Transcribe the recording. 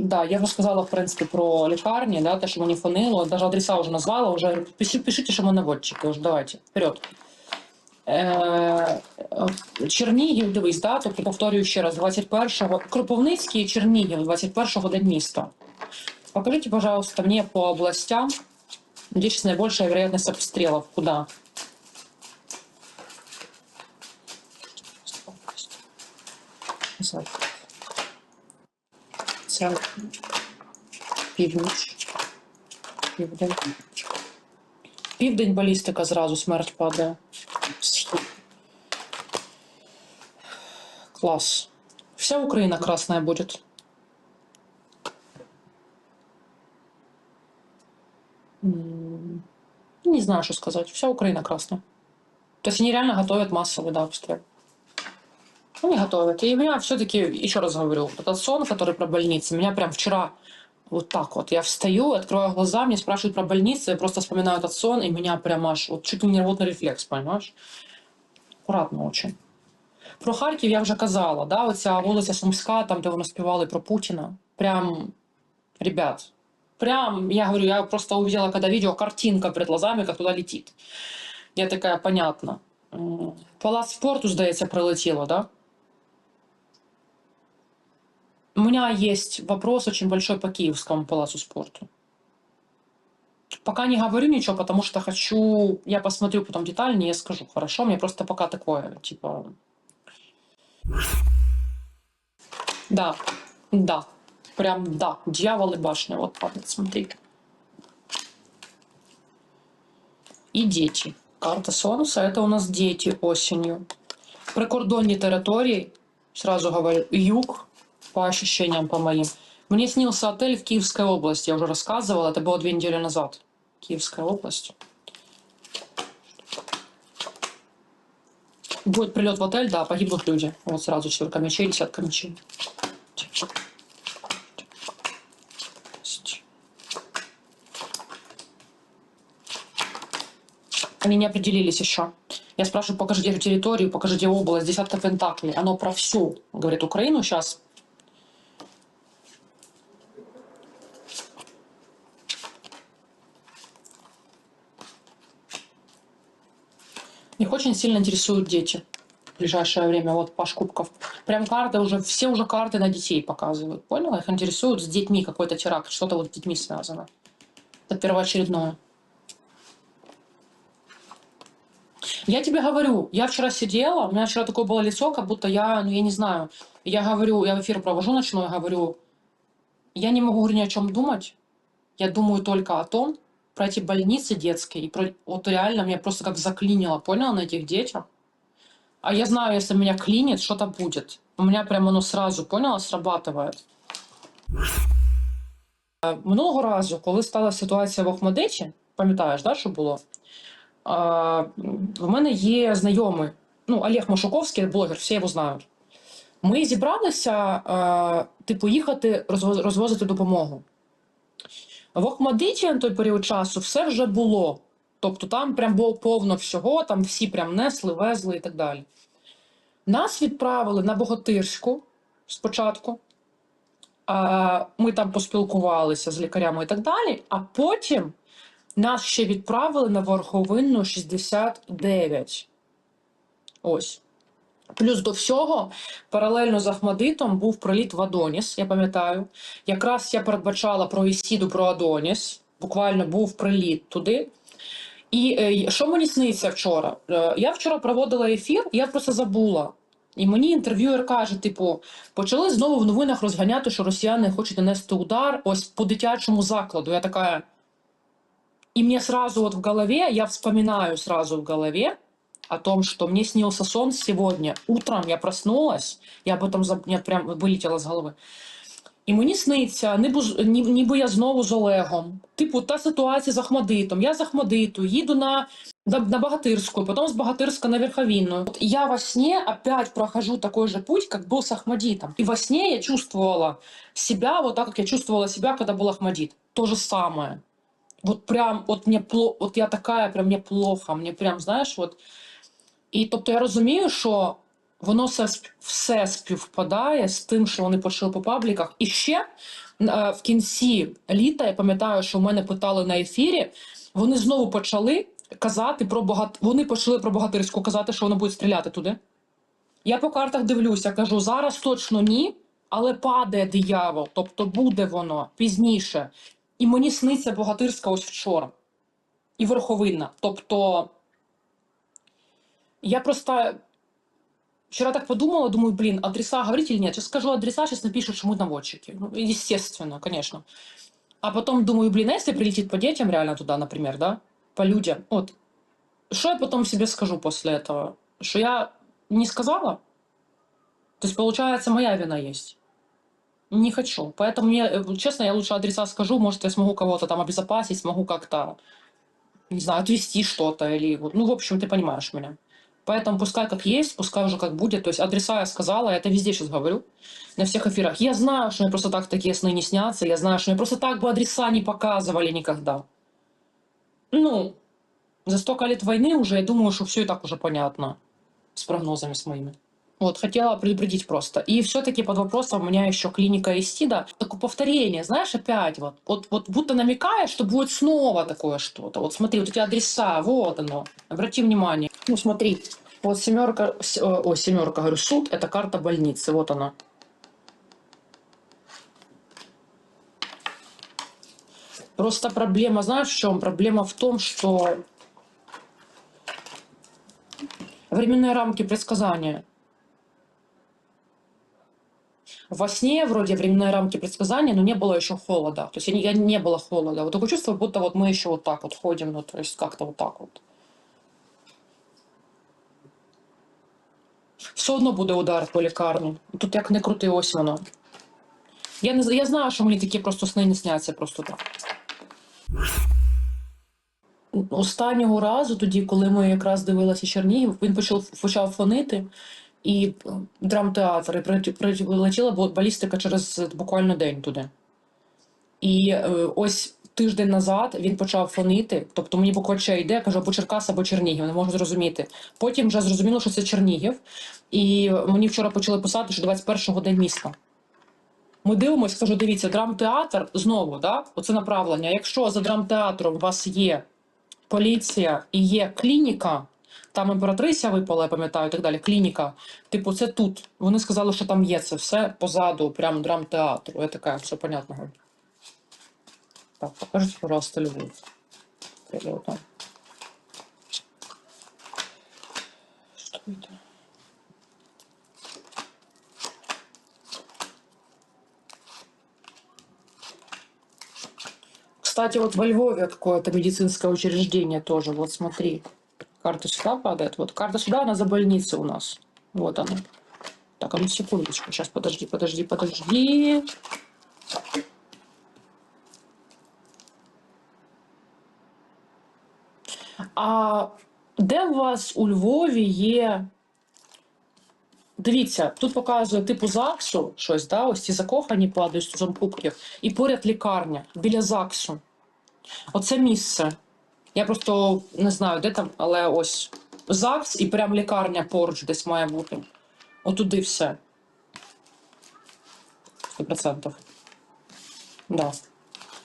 Да, я вже сказала, в принципі, про лікарні, да, те, що мені фонило, навіть адреса вже назвала, вже пиши, пишите, що наводчики, вже давайте, вперед. Е, Чернігів, дивись, да, тобто повторюю ще раз, 21-го, Кропивницький Чернігів, 21-го день міста. Покажите, пожалуйста, мне по областям, где сейчас наибольшая вероятность обстрелов, куда? Захід. Центр. Північ. Південь. Південь балістика зразу смерть падає. Класс. Вся Украина красная будет. Не знаю, что сказать. Вся Украина красная. То есть они реально готовят массовый да, обстрел. Они готовят. И меня все-таки, еще раз говорю, вот этот сон, который про больницы, меня прям вчера вот так вот. Я встаю, открываю глаза, мне спрашивают про больницы, я просто вспоминаю этот сон, и меня прям аж вот чуть ли не рвотный рефлекс, понимаешь? Акуратно очень. Про Харків я вже казала, да, оця вулиця Сумська, там, де вони співали про Путіна. Прям, ребят, прям, я говорю, я просто увидела, когда видео, картинка перед глазами, как туда летит. Я такая, понятно. М, Палац спорту, здається, прилетіло, да? У меня есть вопрос очень большой по Киевскому палацу спорту. Пока не говорю ничего, потому что хочу... Я посмотрю потом детальнее, я скажу, хорошо? Мне просто пока такое, типа... Да, да, прям да. Дьявол и башня, вот падает, смотри. И дети. Карта Сонуса, это у нас дети осенью. Прикордонні території, сразу говорю, юг, по ощущениям по моим. Мне снился отель в Киевской области, я уже рассказывала, это было две недели назад. Киевская область. Будет прилет в отель, да, погибнут люди. Вот сразу четверка мечей, десятка мечей. Они не определились еще. Я спрашиваю, покажите территорию, покажите область, десятка пентаклей. Оно про всю, говорит, Украину сейчас. Их очень сильно интересуют дети в ближайшее время. Вот Паш Кубков. Прям карты уже, все уже карты на детей показывают. Поняла? Их интересует с детьми какой-то теракт, что-то вот с детьми связано. Это первоочередное. Я тебе говорю, я вчера сидела, у меня вчера такое было лицо, как будто я, ну я не знаю, я говорю, я эфир провожу ночной, говорю, я не могу говорю, ни о чем думать, я думаю только о том, про эти больницы детские, и про, вот реально меня просто как заклинило, поняла, на этих детях. А я знаю, если меня клинит, что-то будет. У меня прям оно сразу, поняла, срабатывает. Е, Минулого разу, коли стала ситуація в Охмадиті, пам'ятаєш, да, що було? А, в мене є знайомий, ну, Олег Машуковський, блогер, всі його знають. Ми зібралися, а, типу, їхати розво- розвозити допомогу. В Охмадиті на той період часу все вже було. Тобто там прям було повно всього, там всі прям несли, везли і так далі. Нас відправили на Богатирську спочатку. Ми там поспілкувалися з лікарями і так далі, а потім нас ще відправили на Верховинну 69. Ось. Плюс до всього, паралельно з Ахмадитом був приліт в Адоніс, я пам'ятаю. Якраз я передбачала про Ісіду про Адоніс. Буквально був приліт туди. І е, що мені сниться вчора? Е, я вчора проводила ефір, і я просто забула. І мені інтерв'юер каже: типу, почали знову в новинах розганяти, що росіяни хочуть нанести удар ось по дитячому закладу. Я така. И мне сразу вот в голове, я вспоминаю сразу в голове о том, что мне снился сон сегодня. Утром я проснулась, я об этом заб... Нет, прям вилетіла з голови. І мені сниться, ніби, ж- ні- ніби я знову з Олегом. Типу, та ситуація з Ахмадитом. Я з Ахмадиту, їду на, на, на Богатырскую, потом с Богатырска на Верховинную. Вот я во сне опять прохожу такой же путь, как был с Ахмадитом. И во сне я чувствовала себя вот так, как я чувствовала себя, когда был Ахмадит. То же самое. Вот прям, от мне плохо, от я така, прям мені плохо, мені прям, знаєш, от. І тобто я розумію, що воно все, все співпадає з тим, що вони почали по пабліках. І ще е, в кінці літа, я пам'ятаю, що в мене питали на ефірі, вони знову почали казати про богат... Вони почали про богатирську казати, що вони будуть стріляти туди. Я по картах дивлюся, кажу, зараз точно ні, але падає диявол, тобто буде воно пізніше. І мені сниться богатирська ось вчора. І верховинна. Тобто. Я просто вчера так подумала, думаю, блин, адреса говорить или нет? Сейчас скажу адреса, сейчас напишут, что мы наводчики. Ну, естественно, конечно. А потом думаю, блин, а если прилетит по детям реально туда, например, да? По людям. Вот. Что я потом себе скажу после этого? Что я не сказала? То есть, получается, моя вина есть. Не хочу. Поэтому мне, э, честно, я лучше адреса скажу, может, я смогу кого-то там обезопасить, смогу как-то, не знаю, отвести что-то или ну, в общем, ты понимаешь меня. Поэтому пускай как есть, пускай уже как будет. То есть адреса я сказала, я это везде сейчас говорю, на всех эфирах. Я знаю, что мне просто так такие сны не снятся, я знаю, что мне просто так бы адреса не показывали никогда. Ну, за столько лет войны уже, я думаю, что все и так уже понятно с прогнозами с моими. Вот, хотела предупредить просто. И все-таки под вопросом у меня еще клиника Истида. Такое повторение, знаешь, опять вот, вот, вот будто намекая, что будет снова такое что-то. Вот смотри, вот эти адреса, вот оно. Обрати внимание. Ну, смотри, вот семерка, э, ой, семерка, говорю, суд, это карта больницы, вот она. Просто проблема, знаешь, в чем? Проблема в том, что временные рамки предсказания. Во сне вроде временные рамки предсказания, но не было еще холода. То есть я не, я не было холода. Вот такое чувство, будто вот мы еще вот так вот ходим, ну то есть как-то вот так вот. Все одно буде удар по лікарні. Тут як не крути, ось воно. Я, не, я знаю, що мені такі просто сни не сняться просто так. Останнього разу, тоді, коли ми якраз дивилися Чернігів, він почав, почав фонити, і е, драмтеатр, і прилетіла балістика через буквально день туди. І е, ось тиждень назад він почав фонити, тобто мені буквально йде, я кажу, або Черкас, або Чернігів, не можу зрозуміти. Потім вже зрозуміло, що це Чернігів, і мені вчора почали писати, що 21-го день міста. Ми дивимося, кажу, дивіться, драмтеатр знову, да? оце направлення. Якщо за драмтеатром у вас є поліція і є клініка, там імператриця випала, я пам'ятаю, і так далі. Клініка. Типу, це тут. Вони сказали, що там є це все позаду, прямо драмтеатру. Я така, все понятно. Так, покажите, пожалуйста, Львов. Там. Что это? Кстати, вот во Львове какое-то медицинское учреждение тоже. Вот смотри. Карта сюда падает. Вот карта сюда, она за больницей у нас. Вот она. Так, а ну секундочку. Сейчас, подожди, подожди, подожди. А де у вас у Львові є. Дивіться, тут показує типу ЗАГСу щось, да? ось ці закохані падають стосом кубків, і поряд лікарня біля ЗАГСу. Оце місце. Я просто не знаю, де там, але ось ЗАГС і прям лікарня поруч десь має бути. Отуди все. 100%. Да.